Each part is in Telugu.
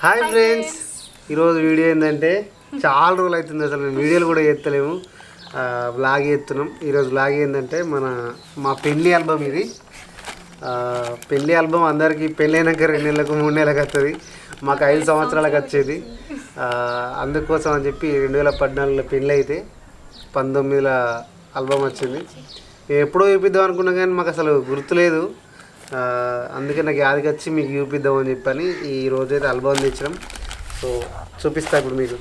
Hi friends. ఈరోజు వీడియో ఏంటంటే చాలా రోజులు అవుతుంది అసలు మేము వీడియోలు కూడా చేస్తలేము బ్లాగ్ చేస్తున్నాం ఈరోజు బ్లాగ్ ఏంటంటే మన మా పెళ్ళి ఆల్బమ్ ఇది. పెళ్ళి ఆల్బమ్ అందరికీ పెళ్ళి అయినాక రెండు నెలలకు మూడు నెలలకు వస్తుంది మాకు ఐదు సంవత్సరాలకు వచ్చేది. అందుకోసం అని చెప్పి రెండు వేల పద్నాలుగులో పెళ్ళి అయితే పంతొమ్మిదిలో ఆల్బమ్ వచ్చింది. ఎప్పుడో చూపిద్దాం అనుకున్నాం కానీ మాకు అసలు గుర్తులేదు. అందుకే నాకు యాదికి వచ్చి మీకు చూపిద్దాం అని చెప్పని ఈ రోజైతే ఆల్బమ్ తెచ్చినాం. సో చూపిస్తా ఇప్పుడు మీకు.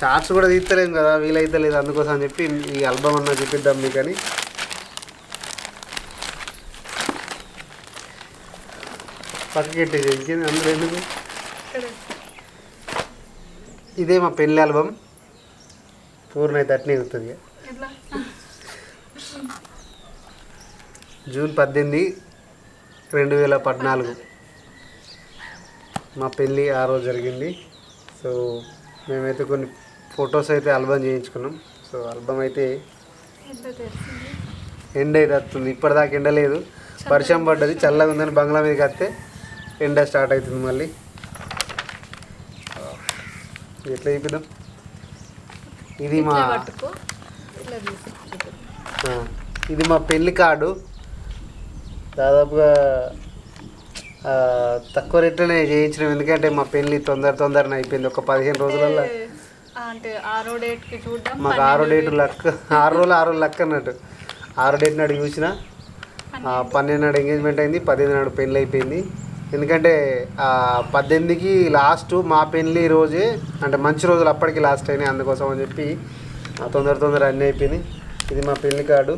షార్ట్స్ కూడా తీస్తలేం కదా వీలైతే లేదు అందుకోసం అని చెప్పి ఈ ఆల్బమ్ అన్న చూపిద్దాం మీకు అని పక్కకి పెట్టేసి ఇంకేంది అందరూ ఎందుకు? ఇదే మా పెళ్ళి ఆల్బమ్ పూర్ణ అయితే అట్నే అవుతుంది ఎట్లా జూన్ పద్దెనిమిది రెండు వేల పద్నాలుగు. మా పెళ్ళి ఆ రోజు జరిగింది. సో మేమైతే కొన్ని ఫొటోస్ అయితే ఆల్బమ్ చేయించుకున్నాం. సో ఆల్బమ్ అయితే ఎండ అయితే వస్తుంది ఇప్పటిదాకా ఎండ లేదు వర్షం పడ్డది చల్లగా ఉందని బంగ్లా మీదకి వస్తే ఎండ స్టార్ట్ అవుతుంది మళ్ళీ. ఎట్లా చూపిద్దాం? ఇది మా ఇది మా పెళ్ళి కార్డు. దాదాపుగా తక్కువ రేట్లోనే చేయించినాం ఎందుకంటే మా పెళ్ళి తొందర తొందరనే అయిపోయింది. ఒక పదిహేను రోజులలో ఏ, అంటే ఆరో చూద్దాం. మాకు ఆరో డేట్ లక్క ఆరు రోజులు ఆరు రోజులు లక్క అన్నట్టు. ఆరో డేట్ నాడు చూసిన. పన్నెండు. నాడు ఎంగేజ్మెంట్ అయింది పదిహేను నాడు పెళ్ళి అయిపోయింది. ఎందుకంటే పద్దెనిమిదికి లాస్ట్ మా పెళ్ళి రోజే అంటే మంచి రోజులు అప్పటికి లాస్ట్ అయినాయి అందుకోసం అని చెప్పి తొందర తొందర అన్నీ అయిపోయినాయి. ఇది మా పెళ్ళి కార్డు.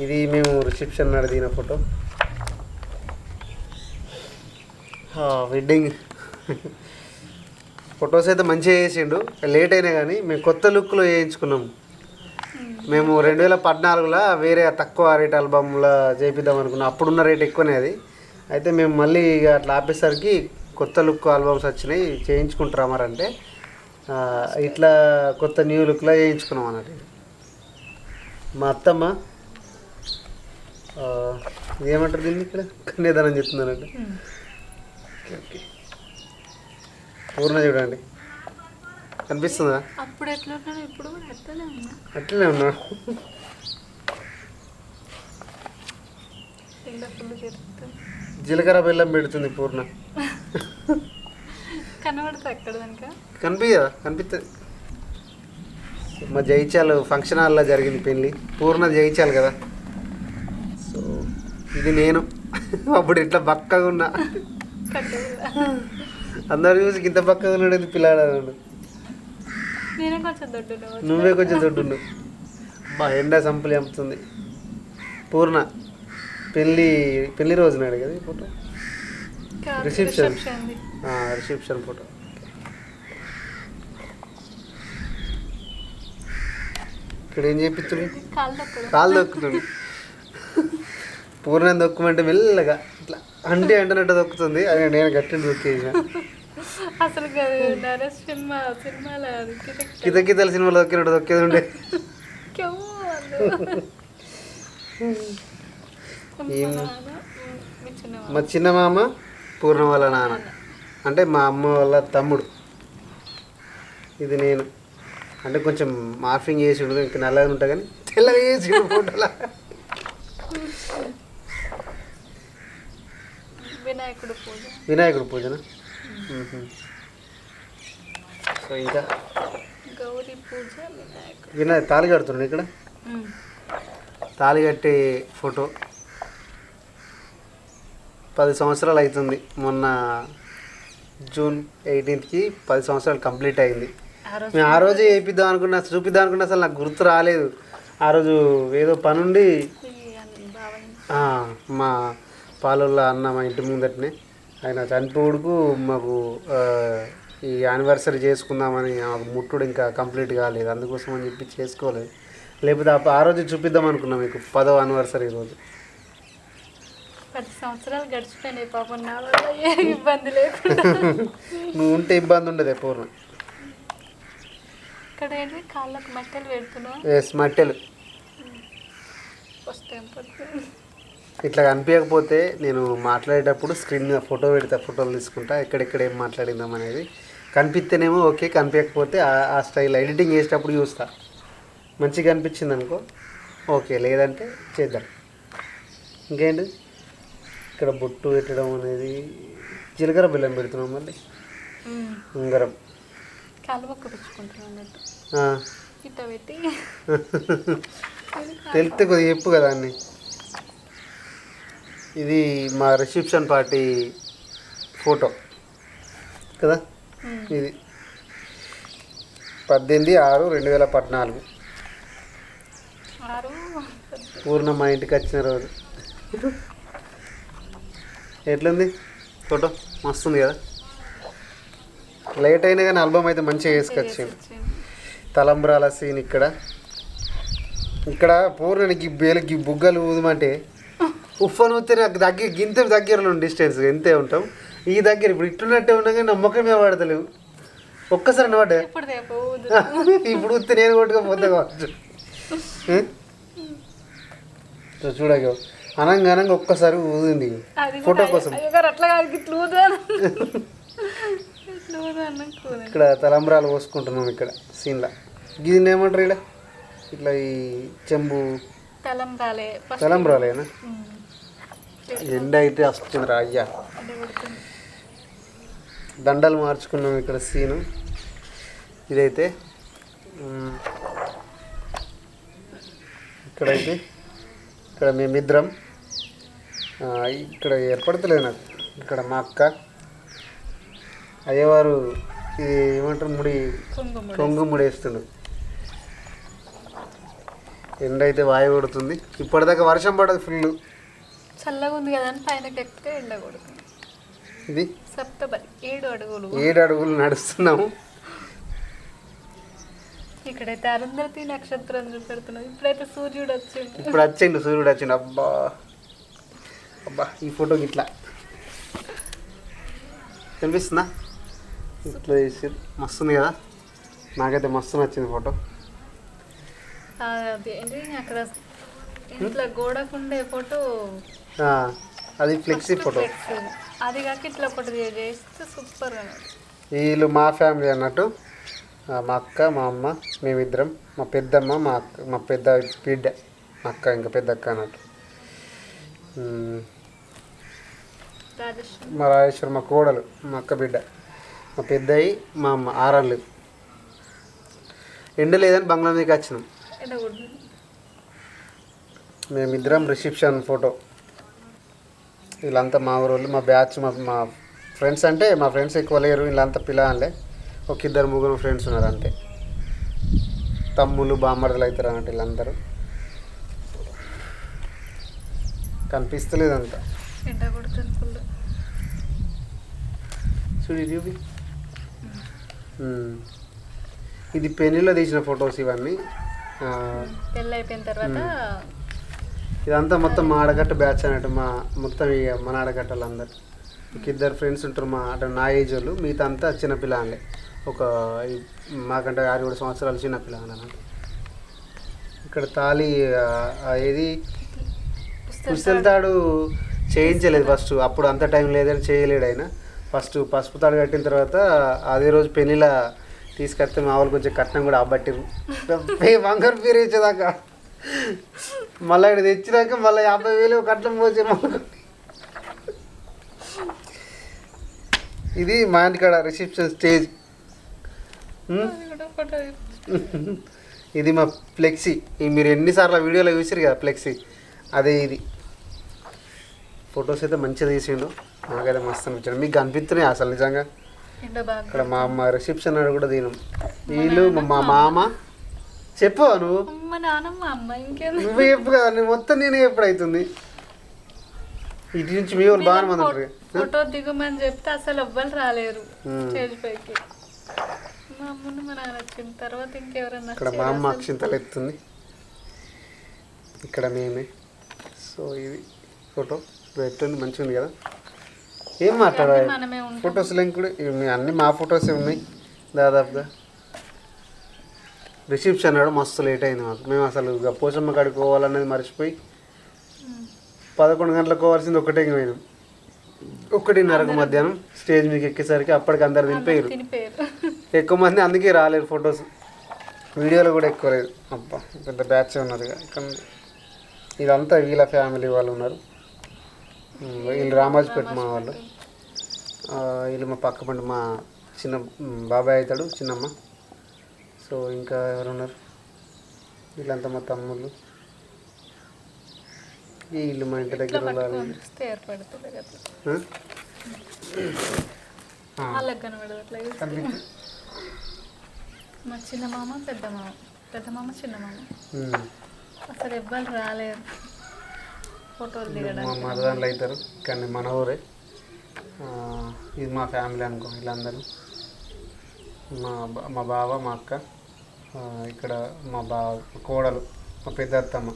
ఇది మేము రిసెప్షన్ నాడు దిగిన ఫోటో వెడ్డింగ్ ఫొటోస్ అయితే మంచిగా వేసిండు లేట్ అయినా కానీ మేము కొత్త లుక్లో వేయించుకున్నాం. మేము రెండు వేల పద్నాలుగులో వేరే తక్కువ రేట్ ఆల్బమ్లో చేపిద్దాం అనుకున్నాం. అప్పుడున్న రేట్ ఎక్కువనే అది. అయితే మేము మళ్ళీ ఇక అట్లా ఆపేసరికి కొత్త లుక్ ఆల్బమ్స్ వచ్చినాయి. చేయించుకుంటారా మరి ఇట్లా కొత్త న్యూ లుక్లో చేయించుకున్నాం అన్నట్టు. మా అత్తమ్మ ఏమంటారు దీన్ని ఇక్కడ? కన్యాదానం చెప్తున్నానంటే. Okay okay. పూర్ణ చూడండి. కనిపిస్తుందా? అప్పుడు ఎట్లా ఇప్పుడు అట్లనే ఉన్నా. జీలకర్ర బెల్లం పెడుతుంది పూర్ణ. కనిపించదా కనిపిస్తుంది మా జైచాలు ఫంక్షన్ హాల్లో జరిగింది పెళ్ళి. పూర్ణ జయించాలి కదా. ఇది నేను. అప్పుడు ఇట్లా బక్కగా ఉన్నా. అందరు చూసి ఇంత బక్కగా ఉన్నాడు పిల్లాడు కొంచెం దొడ్డు నువ్వే కొంచెం దొడ్డుండు. బా ఎండ సంపులు చంపుతుంది. పూర్ణ పెళ్ళి పెళ్ళి రోజు నాడు కదా ఈ ఫోటో. రిసెప్షన్. Reception photo. ఇక్కడ ఏం చేపిస్తుంది కాలు దొక్కుతుంది పూర్ణ దొక్కమంటే మెల్లగా ఇట్లా అంటే అంటున్నట్టు దొక్కుతుంది అది నేను గట్టిని దొక్కేసిన అసలు సినిమా కిత కితల సినిమాలో దొక్కినట్టు దొక్కేది ఉండే. మా చిన్న మామ. పూర్ణ వాళ్ళ నాన్న. అంటే మా అమ్మ వాళ్ళ తమ్ముడు. ఇది నేను. అంటే కొంచెం మార్ఫింగ్ చేసి ఉండదు ఇంకా నల్లగా ఉంటా కానీ తెల్లగా చేసి ఫోటోలా. వినాయకుడు పూజ. వినాయకుడు పూజన? సో ఇంకా? గౌరీ పూజ వినాయకుడు. వినాయక తాళి కడుతున్నాడు ఇక్కడ. తాళి కట్టే ఫోటో. పది సంవత్సరాలు అవుతుంది. మొన్న జూన్ ఎయిటీన్త్కి పది సంవత్సరాలు కంప్లీట్ అయింది. మేము ఆ రోజే వేయిద్దాం అనుకున్నా చూపిద్దాం అనుకున్నా అసలు నాకు గుర్తు రాలేదు. ఆ రోజు ఏదో పనుండి మా పాలొల్ల అన్న మా ఇంటి ముందటనే. ఆయన చనిపోడుకు మాకు ఈ యానివర్సరీ చేసుకుందామని మాకు ముట్టుడు ఇంకా కంప్లీట్ కాలేదు. అందుకోసం అని చెప్పి చేసుకోలేదు. లేకపోతే ఆ- ఆ రోజు చూపిద్దాం అనుకున్నాం మీకు పదో యానివర్సరీ రోజు. పది సంవత్సరాలు గడిచిపోయినాయి పాపం. నా వల్ల ఏ ఇబ్బంది లేకుండా. నువ్వు ఉంటే ఇబ్బంది ఉండదు పూర్ణ ఇక్కడ ఏంటి? కాళ్ళకు మట్టలు పెడుతున్నావు? ఎస్ మట్టెలు. ఫస్ట్ టైం పడుతుంది. ఇట్లా కనిపించకపోతే నేను మాట్లాడేటప్పుడు స్క్రీన్ మీద ఫోటో పెడతా ఫోటోలు తీసుకుంటా ఎక్కడెక్కడ ఏం మాట్లాడిందాం అనేది. కనిపిస్తేనేమో ఓకే కనిపించకపోతే ఆ- స్టైల్ ఎడిటింగ్ చేసేటప్పుడు చూస్తా. మంచిగా అనిపించింది అనుకో ఓకే లేదంటే చేద్దాం. ఇంకేంటి? ఇక్కడ బొట్టు పెట్టడం అనేది జీలకర్ర బెల్లం పెడుతున్నాం మళ్ళీ. ఉంగరం. తెలిస్తే కొద్దిగా చెప్పు కదా అన్ని. ఇది మా రిసెప్షన్ పార్టీ ఫోటో. కదా. ఇది. పద్దెనిమిది ఆరు రెండు వేల పద్నాలుగు. పూర్ణ మా ఇంటికి వచ్చిన రోజు. ఎట్లుంది? ఫోటో? మస్తుంది కదా? లేట్ అయినా కానీ ఆల్బమ్ అయితే మంచిగా వేసుకొచ్చింది. తలంబ్రాల సీన్ ఇక్కడ. ఇక్కడ పూర్ణనికి బేలకి బుగ్గలు ఊదమంటే ఉఫ్ఫను ఊతే నాకు దగ్గర గింత దగ్గరలో డిస్టెన్స్ ఎంతే ఉంటాం. ఈ దగ్గర ఇప్పుడు ఇట్లున్నట్టే ఉన్నా కానీ నమ్మకం మీద పడతలేవు ఒక్కసారి అనమాట ఇప్పుడు ఊతే నేను కొట్టుకోపోతే కావచ్చు. చూడగా అనంగా అనంగా ఒక్కసారి ఊదింది. ఫోటో కోసం. ఇక్కడ తలంబ్రాలు పోసుకుంటున్నాం ఇక్కడ సీన్లో. దీన్ని ఏమంటారు ఇక్కడ ఇట్లా ఈ చెంబు తలంబ్రాలే తలంబ్రాలేనా. ఎండ అయితే వస్తుంది అయ్యా దండలు మార్చుకున్నాం ఇక్కడ సీను. ఇదైతే ఇక్కడైతే ఇక్కడ మేమిద్దరం ఇక్కడ ఏర్పడతలేదు నాకు. ఇక్కడ మా అక్క అయ్యవారు ఇది ఏమంటారు ముడి కొంగు ముడేస్తుండు ఎండ అయితే వాయు కొడుతుంది. ఇప్పటిదాకా వర్షం పడదు ఫుల్ చల్లగా ఉంది కదా అని పైన ఎక్కితే ఎండ కొడుతుంది. ఇది? సప్తబలి. ఏడు అడుగులు. ఏడు అడుగులు నడుస్తున్నాము. ఇక్కడైతే అరుంధతి నక్షత్రం చూపెడుతున్నది. ఇప్పుడైతే సూర్యుడు వచ్చిండు. ఇప్పుడు వచ్చిండు సూర్యుడు వచ్చిండు. అబ్బా! అబ్బా! ఈ ఫోటో ఇట్లా కనిపిస్తుందా? ఇట్లా చేసి మస్తుంది కదా? నాకైతే మస్తు నచ్చింది ఫోటో. అక్కడ ఇంట్లో గోడకుండే ఫోటో అది ఫ్లెక్సీ ఫోటో. అది కాక ఇట్లా ఒకటి చేస్తే సూపర్. వీళ్ళు మా ఫ్యామిలీ అన్నట్టు మా అక్క మా అమ్మ మేమిద్దరం మా పెద్దమ్మ మా అక్క మా పెద్ద బిడ్డ మా అక్క ఇంకా పెద్ద అక్క అన్నట్టు. మా రాజేశ్వర్ మా కోడలు మా అక్క బిడ్డ మా పెద్దయి మా అమ్మ ఆరళ్ళు. ఎండ లేదని బంగ్లా మీదకి వచ్చినాం. మేమిద్దరం రిసెప్షన్ ఫోటో. వీళ్ళంతా మా ఊరోళ్ళు మా బ్యాచ్ మా మా ఫ్రెండ్స్ అంటే మా ఫ్రెండ్స్ ఎక్కువ లేరు వీళ్ళంతా పిల్లలే. ఒక ఇద్దరు ముగ్గురు ఫ్రెండ్స్ ఉన్నారు అంతే. తమ్ముళ్ళు బామ్మర్దలు అవుతారు అన్నట్టు వీళ్ళందరూ. కనిపిస్తలేదు అంత చూడు చూపి. ఇది పెళ్ళిలో తీసిన ఫొటోస్ ఇవన్నీ. పెళ్ళి అయిపోయిన తర్వాత ఇదంతా మొత్తం మా ఆడగట్ట బ్యాచ్ అన్నట్టు మా మొత్తం ఇక మన ఆడగట్టలు అందరు. ఒక ఇద్దరు ఫ్రెండ్స్ ఉంటారు మా అంటే నా ఏజ్ వాళ్ళు మిగతా అంతా చిన్నపిల్లలే ఒక మాకంటే ఆరు ఏడు సంవత్సరాలు చిన్నపిల్లలు అన్నట్టు ఇక్కడ తాళి ఏది? పుస్తెల తాడు చేయించలేదు ఫస్ట్ అప్పుడు అంత టైం లేదని చేయలేడు ఆయన. ఫస్ట్ పసుపు తాడు కట్టిన తర్వాత అదే రోజు పెళ్ళిలా తీసుకొస్తే మా వాళ్ళు కొంచెం కట్నం కూడా అబ్బట్టిరు బంగారు పేరు ఇచ్చేదాకా. మళ్ళీ ఇక్కడ తెచ్చినాక మళ్ళీ యాభై వేలు కట్నం పోసే ఇది మా ఇంటికాడ రిసెప్షన్ స్టేజ్ ఇది మా ఫ్లెక్సీ మీరు ఎన్నిసార్లు వీడియోలో చూసారు కదా ఫ్లెక్సీ అదే ఇది. ఫొటోస్ అయితే మంచిగా తీసిండు. నాకైతే మస్తు అనిపించాడు మీకు కనిపిస్తున్నాయి అసలు నిజంగా? ఇక్కడ మా అమ్మ రిసెప్షన్ కూడా తినం. వీళ్ళు మా- మామ. చెప్పు నువ్వు. నానమ్మ అమ్మ ఇంకేం నువ్వు నువ్వు మొత్తం నేనే ఎప్పుడు అవుతుంది ఇటు నుంచి మీ వాళ్ళు బాగానే మంది ఉంటారు ఫోటో దిగమని చెప్తే అసలు ఎవ్వరు రాలేరు. స్టేజ్ పైకి. మా అమ్మను మా నాన్న వచ్చిన తర్వాత ఇంకెవరన్నా ఇక్కడ మా అమ్మ అక్షింతలు ఎత్తుంది ఇక్కడ మేమే. సో ఇది ఫోటో. ఇప్పుడు ఎట్లుంది? మంచిగా ఉంది కదా? ఏం మాట్లాడాలి? ఫొటోస్ లింక్ కూడా అన్ని మా ఫొటోసే ఉన్నాయి. దాదాపుగా. రిసెప్షన్ నాడు మస్తు లేట్ అయింది మాకు. మేము అసలు ఇక పోచమ్మ కాడికి మర్చిపోయి. పదకొండు గంటలకు పోవాల్సింది ఒకటే పోయినాం ఒకటిన్నరకు మధ్యాహ్నం స్టేజ్ మీకు ఎక్కేసరికి అప్పటికి అందరు దింపేయరు తినిపోయారు ఎక్కువ మంది అందుకే రాలేరు ఫొటోస్. వీడియోలు కూడా ఎక్కువ లేదు. అబ్బా పెద్ద బ్యాచ్ ఉన్నారు ఇక. ఇక్కడ ఇదంతా వీళ్ళ ఫ్యామిలీ వాళ్ళు ఉన్నారు. వీళ్ళు రామాజ్పేట మా వాళ్ళు. వీళ్ళు మా పక్క పంట మా చిన్న బాబాయ్ అవుతాడు చిన్నమ్మ. సో ఇంకా ఎవరున్నారు? వీళ్ళంతా మా తమ్ముళ్ళు. వీళ్ళు మా ఇంటి దగ్గర. మా చిన్న మామ పెద్ద మామ. పెద్ద మామ చిన్న మామ. అసలు ఎవ్వరు రాలేరు. ఫోటోలు మా దిగడానికి. మరదాన్లు అవుతారు కానీ మన ఊరే. ఇది మా ఫ్యామిలీ అనుకో వీళ్ళందరూ. మా బా- మా బావ మా అక్క. ఇక్కడ మా బావ కోడలు మా పెద్ద అత్తమ్మ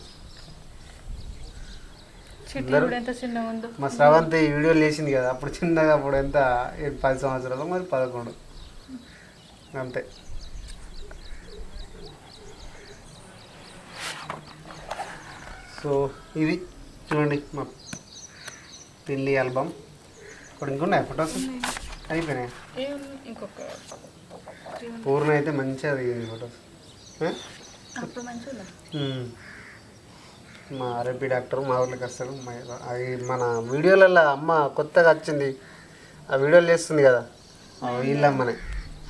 చిట్టి కూడా ఎంత చిన్నగా ఉందో. మా స్రవంతి ఈ వీడియోలు చేసింది కదా అప్పుడు చిన్నగా అప్పుడు ఎంత పది సంవత్సరాలు మరి పదకొండు. అంతే. సో ఇది చూడండి మా పెళ్ళి ఆల్బమ్. ఇప్పుడు ఇంకున్నాయి ఫొటోస్? అయిపోయినాయి. ఏం ఇంకొక పూర్ణ అయితే మంచిగా దిగింది ఫొటోస్. మా ఆర్ఎంపీ డాక్టర్ మా ఊర్లోకి వస్తాడు. అది మన వీడియోలలో అమ్మ కొత్తగా వచ్చింది. ఆ వీడియోలు చేస్తుంది కదా. వీళ్ళమ్మనే.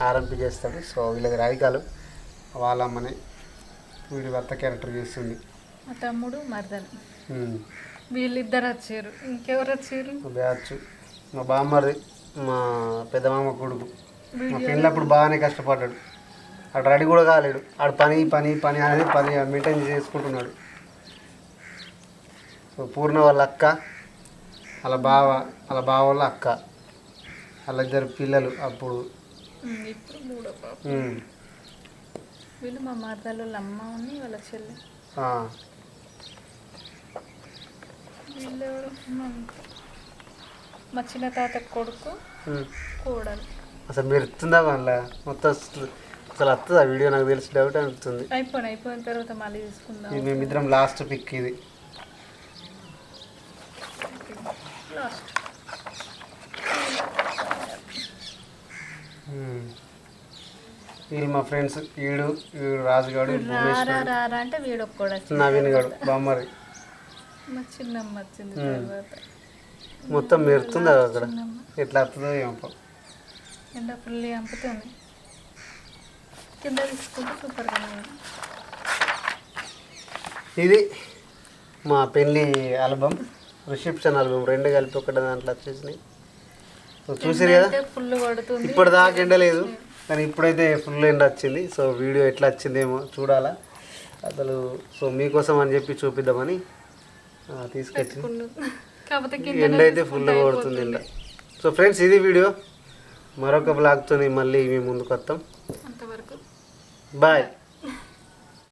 ఆర్ఎంపీ చేస్తాడు. సో వీళ్ళకి రాధికాలు వాళ్ళ అమ్మనే వీడి భర్త క్యారెక్టర్ చేస్తుంది. మా తమ్ముడు మరదలు. వీళ్ళిద్దరు వచ్చారు. ఇంకెవరు వచ్చారు? బ్యాచ్ మా బామ్మది మా పెద్దమామ కొడుకు మా పెళ్ళప్పుడు బాగానే కష్టపడ్డాడు. ఆడు రెడీ కూడా కాలేడు ఆడు పని పని పని అనేది పని మెయింటైన్ చేసుకుంటున్నాడు. సో పూర్ణ వాళ్ళ అక్క వాళ్ళ బావ వాళ్ళ బావ వాళ్ళ అక్క వాళ్ళ ఇద్దరు పిల్లలు అప్పుడు. వీళ్ళు మా మరదలు వాళ్ళ అమ్మ ఉంది వాళ్ళ చెల్లి. మా- చిన్న తాత కొడుకు. కోడలు. అసలు మీరు ఎత్తుందా వాళ్ళ? మొత్తం అసలు వస్తుందా వీడియో నాకు తెలిసి డౌట్ అనిపిస్తుంది. అయిపోయిన అయిపోయిన తర్వాత మళ్ళీ తీసుకుందాం ఇది మేమిద్దరం లాస్ట్ పిక్ ఇది. లాస్ట్. వీళ్ళు మా ఫ్రెండ్స్ ఈడు ఈడు రాజుగాడు అంటే వచ్చింది నవీన్ గాడు బామ్మరి మా చిన్నమ్మ వచ్చింది. తర్వాత. మొత్తం మెరుతుందా అక్కడ? ఎట్లా వస్తుందో ఏమో. పా. ఎండ ఫుల్ అంపుతుంది కింద తీసుకుంటే సూపర్గా ఇది మా పెళ్ళి ఆల్బమ్ రిసెప్షన్ ఆల్బమ్. రెండు కలిపి ఒకటి దాంట్లో వచ్చేసినాయి. చూసారు కదా? ఫుల్ కొడుతుంది ఇప్పుడు దాకా ఎండ లేదు. కానీ ఇప్పుడైతే ఫుల్ ఎండ వచ్చింది. సో వీడియో ఎట్లా వచ్చిందేమో చూడాలా. అసలు సో మీకోసం అని చెప్పి చూపిద్దామని తీసుకొచ్చింది కాకపోతే ఎండ అయితే ఫుల్ కొడుతుంది ఎండ. సో ఫ్రెండ్స్ ఇది వీడియో. మరొక బ్లాగ్తో మళ్ళీ మేము ముందుకు వస్తాం. అంతవరకు. బాయ్